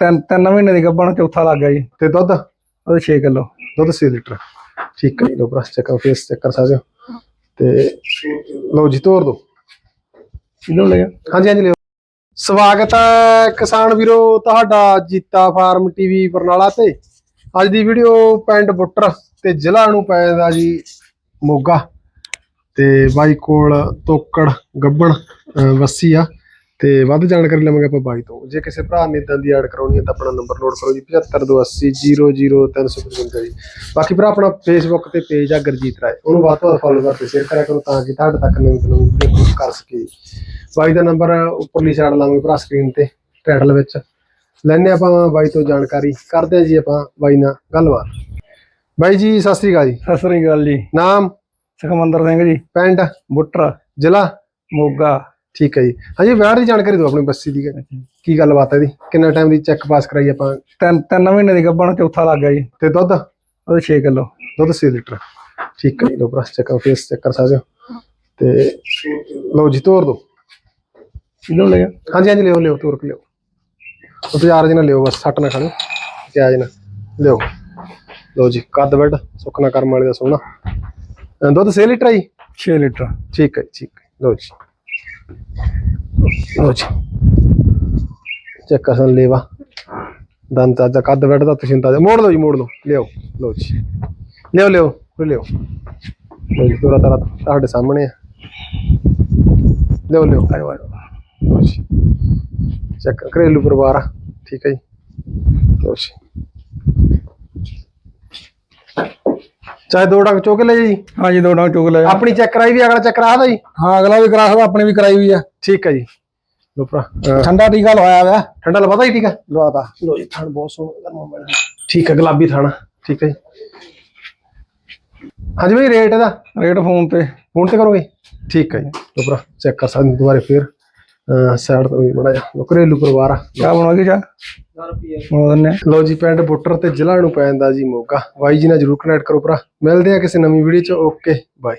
ਤਿੰਨ ਤਿੰਨ ਮਹੀਨੇ ਦੀ ਗੱਭਣ ਚੌਥਾ ਲੱਗ ਗਿਆ ਜੀ। ਤੇ ਦੁੱਧ? ਉਹਦੇ 6 ਕਿਲੋ। ਦੁੱਧ 6 ਲੀਟਰ। ਠੀਕ ਹੈ ਲੋ ਬਰਸ ਚੈੱਕ ਫੇਸ ਚੈੱਕ ਕਰ ਸਕਦੇ ਹੋ। ਤੇ ਲਓ ਜੀ ਤੋਰ ਦੋ। ਕਿਲੋ ਲਿਆ ਹਾਂਜੀ ਹਾਂਜੀ ਲਿਓ ਸਵਾਗਤ ਹੈ ਕਿਸਾਨ ਵੀਰੋ ਤੁਹਾਡਾ ਜੀਤਾ ਫਾਰਮ ਟੀਵੀ ਬਰਨਾਲਾ ਤੇ। ਅੱਜ ਦੀ ਵੀਡੀਓ ਪਿੰਡ ਬੁੱਟਰ ਤੇ ਜ਼ਿਲ੍ਹਾ ਨੂੰ ਪੈਂਦਾ ਜੀ ਮੋਗਾ। ਤੇ ਬਾਈ ਕੋਲ ਤੋਕੜ ਗੱਬਣ ਅਹ ਵੱਸੀ ਆ। ਤੇ ਵੱਧ ਜਾਣਕਾਰੀ ਲਵਾਂਗੇ ਆਪਾਂ ਬਾਈ ਤੋਂ। ਜੇ ਕਿਸੇ ਭਰਾ ਨੇ ਇਦਾਂ ਦੀ ਐਡ ਕਰਾਉਣੀ ਹੈ ਤਾਂ ਆਪਣਾ ਨੰਬਰ ਨੋਟ ਕਰੋ ਜੀ 7528000355 ਜੀ। ਬਾਕੀ ਭਰਾ ਆਪਣਾ ਫੇਸਬੁੱਕ ਤੇ ਪੇਜ ਆ ਗੁਰਜੀਤ ਰਾਏ ਉਹਨੂੰ ਵੱਧ ਤੋਂ ਵੱਧ ਫੋਲੋ ਕਰਕੇ ਸ਼ੇਅਰ ਕਰਿਆ ਕਰੋ ਤਾਂ ਕਿ ਤੁਹਾਡੇ ਤੱਕ ਨਵੀਂ ਤੋਂ ਨਵੀਂ ਵੀਡੀਓ ਪਹੁੰਚ ਕਰ ਸਕੇ ਬਾਈ ਦਾ ਨੰਬਰ ਉੱਪਰਲੀ ਸਾਈਡ ਲਾਵਾਂਗੇ ਭਰਾ ਸਕਰੀਨ ਤੇ ਟਾਈਟਲ ਵਿੱਚ। ਲੈਣੇ ਆਪਾਂ ਬਾਈ ਤੋਂ ਜਾਣਕਾਰੀ। ਕਰਦੇ ਹਾਂ ਜੀ ਆਪਾਂ ਬਾਈ ਨਾਲ ਗੱਲਬਾਤ। ਬਾਈ ਜੀ ਸਤਿ ਸ੍ਰੀ ਅਕਾਲ ਜੀ। ਸਤਿ ਸ੍ਰੀ ਅਕਾਲ ਜੀ। ਨਾਮ? ਸੁਖਮੰਦਰ ਸਿੰਘ ਜੀ। ਪਿੰਡ? ਬੁੱਟਰ। ਜ਼ਿਲ੍ਹਾ? ਮੋਗਾ। ਠੀਕ ਹੈ ਜੀ। ਹਾਂਜੀ ਵਿਆਹ ਦੀ ਜਾਣਕਾਰੀ ਦਿਓ ਆਪਣੀ ਬੱਸੀ ਦੀ। ਕੀ ਗੱਲਬਾਤ ਹੈ ਇਹਦੀ? ਕਿੰਨਾ ਟਾਈਮ ਦੀ ਚੈੱਕ ਪਾਸ ਕਰਾਈ ਆਪਾਂ? ਤਿੰਨ ਤਿੰਨ ਮਹੀਨੇ ਦੀ ਗੱਭਣ ਚੌਥਾ ਲੱਗ ਗਿਆ ਜੀ। ਤੇ ਦੁੱਧ? ਉਹਦੇ 6 ਕਿਲੋ। ਦੁੱਧ 6 ਲੀਟਰ। ਠੀਕ ਹੈ ਜੀ ਲੋ ਬਰਸ ਚੈੱਕ ਫੇਸ ਚੈੱਕ ਕਰ ਸਕਦੇ ਹੋ। ਤੇ ਲਓ ਜੀ ਤੋਰ ਦੋ। ਕਿਲੋ ਲਿਆ ਹਾਂਜੀ ਹਾਂਜੀ ਲਿਓ ਲਿਓ ਤੋਰ ਕੇ ਲਿਓ। ਉਹ ਤੇ ਯਾਰ ਜੀ ਨਾ ਲਿਓ ਬਸ ਸੱਟ ਨਾ ਖਾਣੀ। ਪਿਆਜ ਨਾ। ਲਿਓ। ਲਓ ਜੀ ਕੱਦ ਬੈਡ ਸੁੱਕਣਾ ਕਰਮ ਵਾਲੇ ਦਾ ਸੋਹਣਾ। ਦੁੱਧ 6 ਲੀਟਰ ਆ ਜੀ? 6 ਲੀਟਰ। ਠੀਕ ਹੈ ਠੀਕ ਹੈ। ਲਓ ਜੀ। ਚੈੱਕ ਕਰ ਲੇਵਾ ਦੰਦ ਦਾ ਕੱਦ ਬੈਡ ਤੁਸੀਂ ਤਾਂ ਮੋੜ ਲਓ ਜੀ, ਮੋੜ ਲਓ। ਲਿਓ ਲਓ ਜੀ। ਲਿਓ ਲਿਓ ਲਿਓ ਲਓ ਜੀ ਤੋਰਾ ਤਾਰਾ ਤੁਹਾਡੇ ਸਾਹਮਣੇ ਆ। ਲਿਓ ਲਿਓ ਆਇਓ ਆਇਓ। ਲਓ ਜੀ। ਚੈੱਕ ਘਰੇਲੂ ਪਰਿਵਾਰ ਆ। ਠੀਕ ਹੈ ਜੀ। ਲਓ ਜੀ। ਚਾਹੇ ਦੋ ਡੰਗ ਚੁੱਕ ਲੈ ਜੀ। ਹਾਂ ਜੀ ਦੋ ਡਾਂ ਚੁਗ ਲਿਆ ਆਪਣੀ ਚੈੱਕ ਕਰਾਈ ਵੀ ਅਗਲਾ ਚੈੱਕ ਕਰਾ ਦਾ ਜੀ। ਹਾਂ ਅਗਲਾ ਵੀ ਕਰਾ ਸਕਦਾ ਆਪਣੀ ਵੀ ਕਰਾਈ ਹੋਈ ਆ। ਠੀਕ ਹੈ ਜੀ। ਲੋ ਭਰਾ ਠੰਡਾ ਟੀਕਾ ਲਵਾਇਆ ਵਾ। ਠੰਡਾ ਲਵਾਦਾ ਹੈ ਲਵਾਤਾ ਲੋ ਜੀ ਥਣ ਬਹੁਤ ਸੋਹਣਾ ਗਰਮਾ ਬਣ ਠੀਕ ਹੈ ਗੁਲਾਬੀ ਥਾਣਾ ਠੀਕ ਹੈ ਜੀ। ਹਾਂਜੀ ਭਾਈ ਰੇਟ ਇਹਦਾ? ਰੇਟ ਫੋਨ ਤੇ। ਫੋਨ ਤੇ ਕਰੋਗੇ? ਠੀਕ ਹੈ ਜੀ। ਲੋ ਭਰਾ ਚੈੱਕ ਕਰ ਸਕਦੇ ਦੁਬਾਰੇ ਫੇਰ। ਸਾਈਡ ਤੋਂ ਵੀ ਬੜਾ ਜਾ ਲੋ ਘਰੇਲੂ ਪਰਿਵਾਰ ਆ ਚਾਹ ਬਣਾ ਕੇ ਚਾਹ ਬਣਾ ਦਿੰਨੇ। ਲੋ ਜੀ ਪਿੰਡ ਬੁੱਟਰ ਤੇ ਜ਼ਿਲ੍ਹਾ ਨੂੰ ਪੈਂਦਾ ਜੀ ਮੋਗਾ ਬਾਈ ਜੀ ਨਾਲ ਜਰੂਰ ਕਨੈਕਟ ਕਰੋ ਭਰਾ ਮਿਲਦੇ ਆ ਕਿਸੇ ਨਵੀਂ ਵੀਡੀਓ ਚ ਓਕੇ ਬਾਏ